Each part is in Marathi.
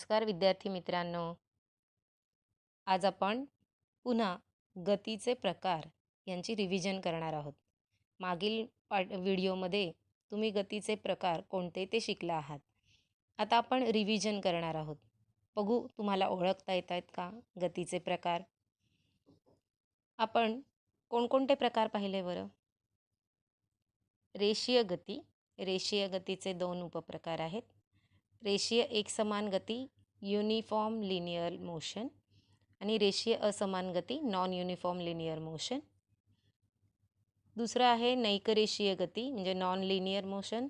नमस्कार विद्यार्थी मित्रांनो. आज आपण पुन्हा गतीचे प्रकार यांची रिव्हिजन करणार आहोत. मागील पाठ व्हिडिओमध्ये तुम्ही गतीचे प्रकार कोणते ते शिकला आहात. आता आपण रिव्हिजन करणार आहोत. बघू तुम्हाला ओळखता येत आहेत का गतीचे प्रकार? आपण कोणकोणते प्रकार पाहिले बरं? रेषीय गती. रेषीय गतीचे दोन उपप्रकार आहेत. रेषीय एकसमान गती युनिफॉर्म लिनियर मोशन आणि रेषीय असमान गती नॉन युनिफॉर्म लिनियर मोशन दुसरं आहे नैकरेषीय गती म्हणजे नॉन लिनियर मोशन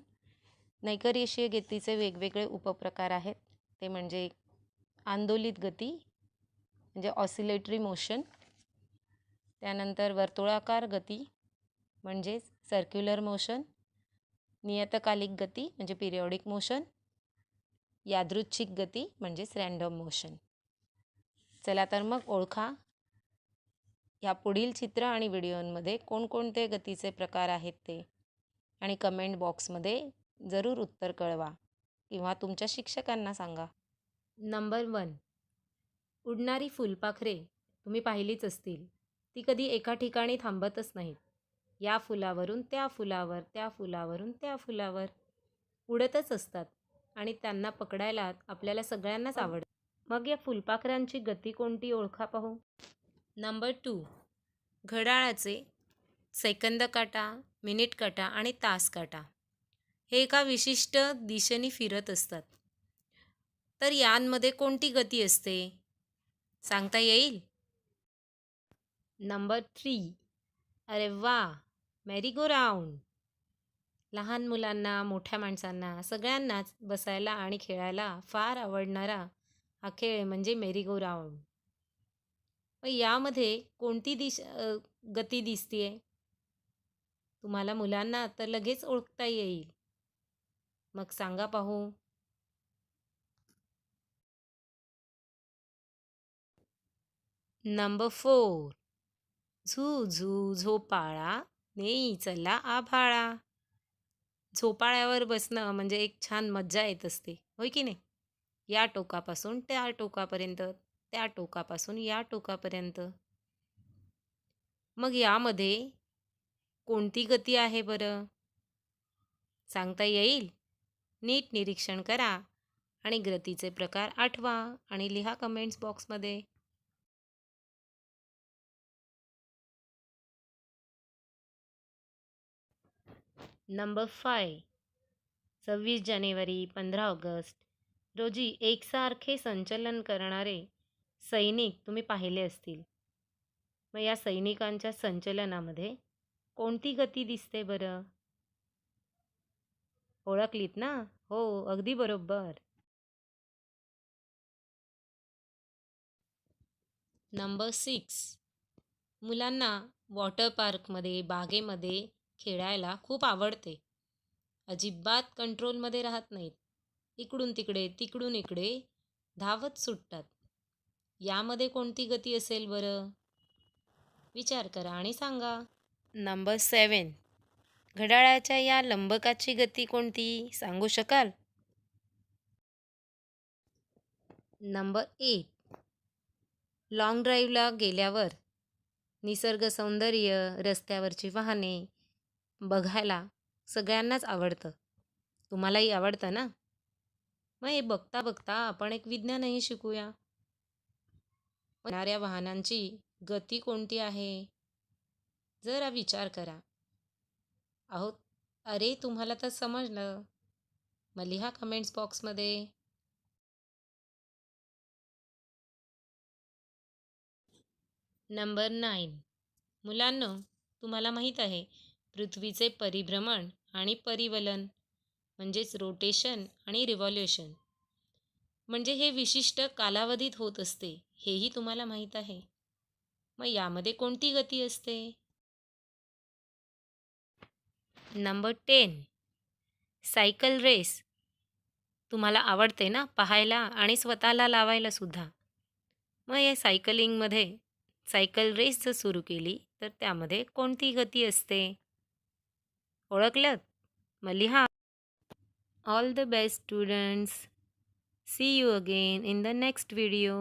नैकरेषीय गतीचे वेगवेगळे उपप्रकार आहेत. ते म्हणजे आंदोलित गती म्हणजे ऑसिलेटरी मोशन त्यानंतर वर्तुळाकार गती म्हणजेच सर्क्युलर मोशन नियतकालिक गती म्हणजे पिरियॉडिक मोशन यादृच्छिक गती म्हणजेच रँडम मोशन चला तर मग ओळखा या पुढील चित्र आणि व्हिडिओंमध्ये कोणकोणते गतीचे प्रकार आहेत ते. आणि कमेंट बॉक्समध्ये जरूर उत्तर कळवा किंवा तुमच्या शिक्षकांना सांगा. नंबर वन उडणारी फुलपाखरे तुम्ही पाहिलीच असतील. ती कधी एका ठिकाणी थांबतच नाहीत. या फुलावरून त्या फुलावर त्या फुलावरून त्या फुलावर. उडतच असतात. आणि त्यांना पकडायला आपल्याला सगळ्यांनाच आवडतं. मग या फुलपाखरांची गती कोणती ओळखा पाहू? Number two. घड्याळाचे सेकंद काटा मिनिट काटा आणि तास काटा हे एका विशिष्ट दिशेने फिरत असतात. तर यांमध्ये कोणती गती असते? सांगता येईल? Number three. अरे वा! Merry go round. लहान मुलांना मोठ्या माणसांना सगळ्यांनाच बसायला आणि खेळायला फार आवडणारा हा खेळ म्हणजे मेरी गो राऊंड मग यामध्ये कोणती दिश गती दिसतीये? तुम्हाला मुलांना तर लगेच ओळखता येईल. मग सांगा पाहू. Number four. झू झू झोपाळा. नेई चला आभाळा. झोपाळ्यावर बसणं म्हणजे एक छान मज्जा येत असते. होय की नाही? या टोकापासून त्या टोकापर्यंत त्या टोकापासून या टोकापर्यंत. मग यामध्ये कोणती गती आहे बरं? सांगता येईल? नीट निरीक्षण करा आणि गतीचे प्रकार आठवा आणि लिहा कमेंट्स बॉक्समध्ये. नंबर फाय सव्वीस जानेवारी पंधरा ऑगस्ट. रोजी एकसारखे संचलन करणारे सैनिक तुम्ही पाहिले असतील. मग या सैनिकांच्या संचलनामध्ये कोणती गती दिसते बरं? ओळखलीत ना? हो अगदी बरोबर. नंबर सिक्स मुलांना वॉटर पार्कमध्ये बागेमध्ये खेळायला खूप आवडते. अजिबात कंट्रोलमध्ये राहत नाहीत. इकडून तिकडे तिकडून इकडे धावत सुटतात. यामध्ये कोणती गती असेल बरं? विचार करा आणि सांगा. नंबर सेवन घड्याळाच्या या लंबकाची गती कोणती? सांगू शकाल? Number eight. लॉंग ड्राईव्हला गेल्यावर निसर्ग सौंदर्य रस्त्यावरची वाहने बघायला सगळ्यांनाच आवडतं. तुम्हालाही आवडतं ना? मग हे बघता बघता आपण एक विज्ञानही शिकूया. येणाऱ्या वाहनांची गती कोणती आहे? जरा विचार करा. अहो अरे तुम्हाला तर समजलं. मग लिहा कमेंट्स बॉक्समध्ये नंबर नाईन मुलांनो तुम्हाला माहीत आहे पृथ्वीचे परिभ्रमण आणि परिवलन म्हणजेच रोटेशन आणि रिव्हॉल्युशन म्हणजे हे विशिष्ट कालावधीत होत असते हेही तुम्हाला माहीत आहे. मग यामध्ये कोणती गती असते? नंबर टेन सायकल रेस तुम्हाला आवडते ना पाहायला आणि स्वतःला लावायला सुद्धा. मग या सायकलिंगमध्ये सायकल रेस जर सुरू केली तर त्यामध्ये कोणती गती असते? ओळखलं मग लिहा all the best students see you again in the next video